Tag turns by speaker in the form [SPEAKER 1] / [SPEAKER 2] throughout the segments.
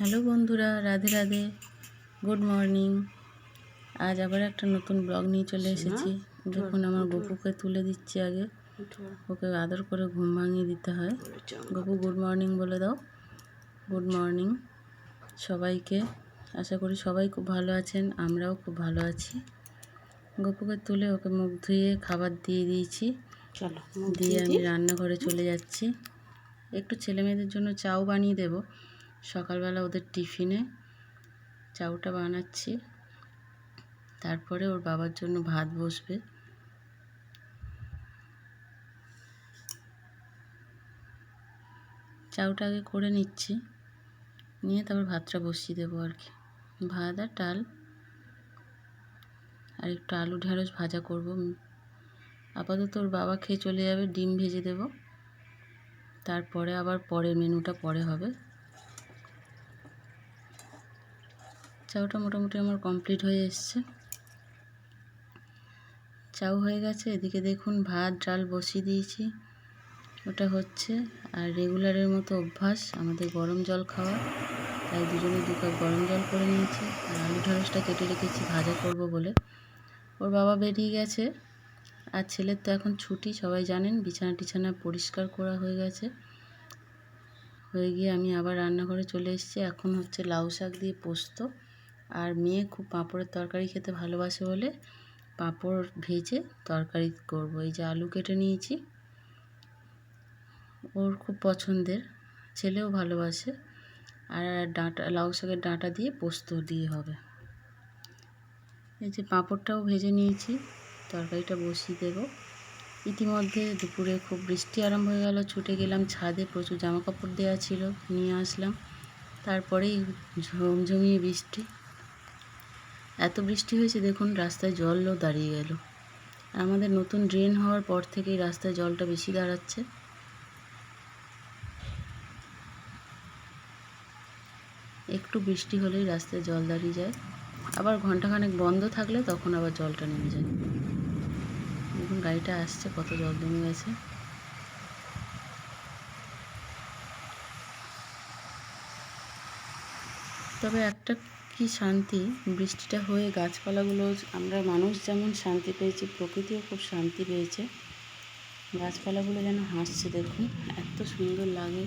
[SPEAKER 1] Hello বন্ধুরা Radhe Radhe good morning. আজ আবার একটা নতুন ব্লগ নিয়ে চলে এসেছি। দেখুন আমার গপুকে তুলে দিচ্ছি আগে ওকে আদর করে ঘুম ভাঙিয়ে দিতে হয়। গপু গুড মর্নিং বলে দাও। গুড মর্নিং সবাইকে। আশা করি সবাই খুব ভালো আছেন আমরাও খুব ভালো আছি। গপুকে তুলে ওকে মুখ ধুয়ে খাবার দিয়ে দিয়েছি। দিয়ে আমি রান্নাঘরে চলে যাচ্ছি। একটু ছেলে মেয়েদের জন্য চাও বানিয়ে দেব। সকালবেলা ওদের টিফিনে চাউটা বানাচ্ছি। তারপরে ওর বাবার জন্য ভাত বসবে। চাউটা আগে করে নিচ্ছি। নিয়ে তারপর ভাতটা বসিয়ে দেবো আর কি। ভাত আর ডাল। আর একটু আলু ঢেঁড়স ভাজা করব। আপাতত ওর বাবা খেয়ে চলে যাবে, ডিম ভেজে দেব। তারপরে আবার পরের মেনুটা পরে হবে। চাউটা মোটামুটি আমার কমপ্লিট হয়ে এসছে। চাউ হয়ে গেছে, এদিকে দেখুন ভাত, ডাল বসিয়ে দিয়েছি। ওটা হচ্ছে, আর রেগুলারের মতো অভ্যাস, আমাদের গরম জল খাওয়া। তাই দুজনে দু কাপ গরম জল করে নিয়েছি। আর আলু ঢ্যাঁড়সটা কেটে রেখেছি, ভাজা করব বলে। ওর বাবা বেরিয়ে গেছে, আর ছেলের তো এখন ছুটি, সবাই জানেন, বিছানা টিছানা পরিষ্কার করা হয়ে গেছে। হয়ে গিয়ে আমি আবার রান্নাঘরে চলে এসেছি। এখন হচ্ছে লাউ শাক দিয়ে পোস্ত। আর মেয়ে খুব পাঁপড়ের তরকারি খেতে ভালোবাসে বলে পাঁপড় ভেজে তরকারি করব। এই যে আলু কেটে নিয়েছি। ওর খুব পছন্দের, ছেলেও ভালোবাসে। আর ডাঁটা, লাউ শাকের ডাঁটা দিয়ে পোস্ত দিয়ে হবে। এই যে পাঁপড়টাও ভেজে নিয়েছি, তরকারিটা বসিয়ে দেবো। ইতিমধ্যে দুপুরে খুব বৃষ্টি আরম্ভ হয়ে গেল, ছুটে গেলাম ছাদে, প্রচুর জামা কাপড় দেওয়া ছিল, নিয়ে আসলাম। তারপরেই ঝমঝমিয়ে বৃষ্টি। এত বৃষ্টি হয়েছে, দেখুন রাস্তায় জলও দাঁড়িয়ে গেল। আমাদের নতুন ড্রেন হওয়ার পর থেকেই রাস্তায় জলটা বেশি দাঁড়াচ্ছে। একটু বৃষ্টি হলেই রাস্তায় জল দাঁড়িয়ে যায়। আবার ঘন্টাখানেক বন্ধ থাকলে তখন আবার জলটা নেমে যায়। দেখুন গাড়িটা আসছে, কত জল জমে গেছে। তবে একটা কি শান্তি? বৃষ্টিটা হয়ে গাছপালাগুলো আমরা মানুষ যেমন শান্তি পেয়েছি, প্রকৃতিও খুব শান্তি পেয়েছে। গাছপালাগুলো যেন হাসছে, দেখুন, এত সুন্দর লাগে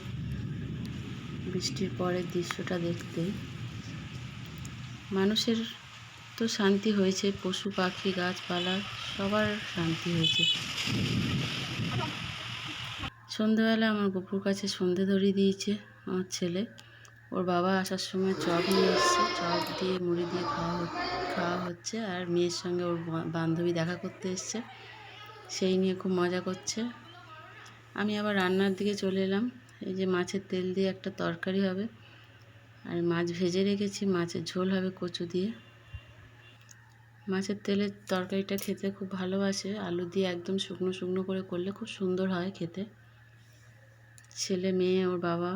[SPEAKER 1] বৃষ্টির পরের দৃশ্যটা দেখতে। মানুষের তো শান্তি হয়েছে, পশু পাখি, গাছপালা, সবার শান্তি হয়েছে। সন্ধেবেলা আমার গপুর কাছে সন্ধে ধরিয়ে দিয়েছে আমার ছেলে। ওর বাবা আসার সময় চপ নিয়ে এসছে, চপ দিয়ে, মুড়ি দিয়ে খাওয়া খাওয়া হচ্ছে আর মেয়ের সঙ্গে ওর বান্ধবী দেখা করতে এসছে। সেই নিয়ে খুব মজা করছে। আমি আবার রান্নার দিকে চলে এলাম। এই যে মাছের তেল দিয়ে একটা তরকারি হবে। আর মাছ ভেজে রেখেছি, মাছের ঝোল হবে কচু দিয়ে। মাছের তেলের তরকারিটা খেতে খুব ভালোবাসে। আলু দিয়ে একদম শুকনো শুকনো করে করলে খুব সুন্দর হয় খেতে। ছেলে মেয়ে, ওর বাবা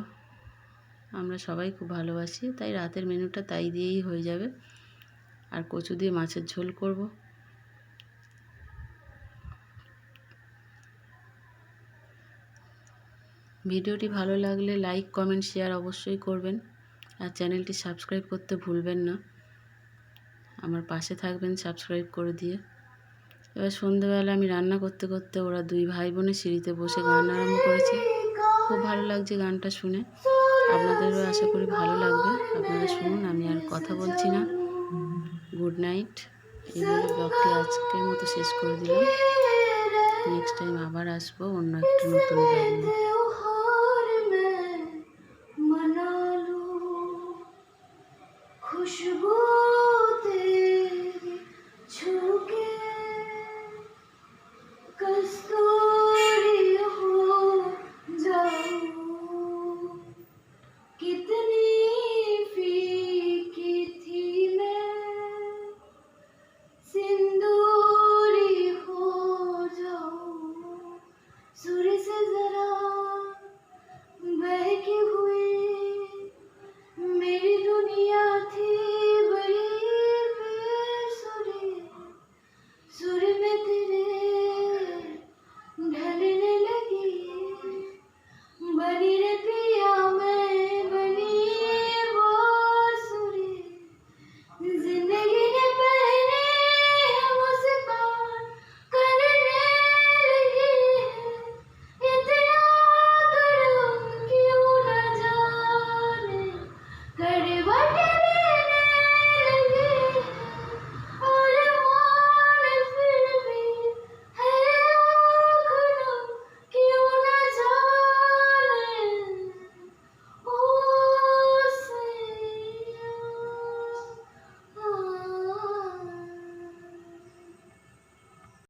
[SPEAKER 1] আমরা সবাই খুব ভালোবাসি, তাই রাতের মেনুটা তাই দিয়েই হয়ে যাবে। আর কচু দিয়ে মাছের ঝোল করব। ভিডিওটি ভালো লাগলে লাইক, কমেন্ট, শেয়ার অবশ্যই করবেন। আর চ্যানেলটি সাবস্ক্রাইব করতে ভুলবেন না। আমার পাশে থাকবেন সাবস্ক্রাইব করে দিয়ে। এবার সন্ধেবেলা আমি রান্না করতে করতে ওরা দুই ভাই বোনে সিঁড়িতে বসে গান আরম্ভ করেছে। খুব ভালো লাগছে গানটা শুনে। আপনাদেরও আশা করি ভালো লাগবে। আপনারা শুনুন, আমি আর কথা বলছি না। গুড নাইট এই বলে ব্লগটি আজকের মতো শেষ করে দিলাম। নেক্সট টাইম আবার আসব অন্য একটা নতুন ব্লগ নিয়ে।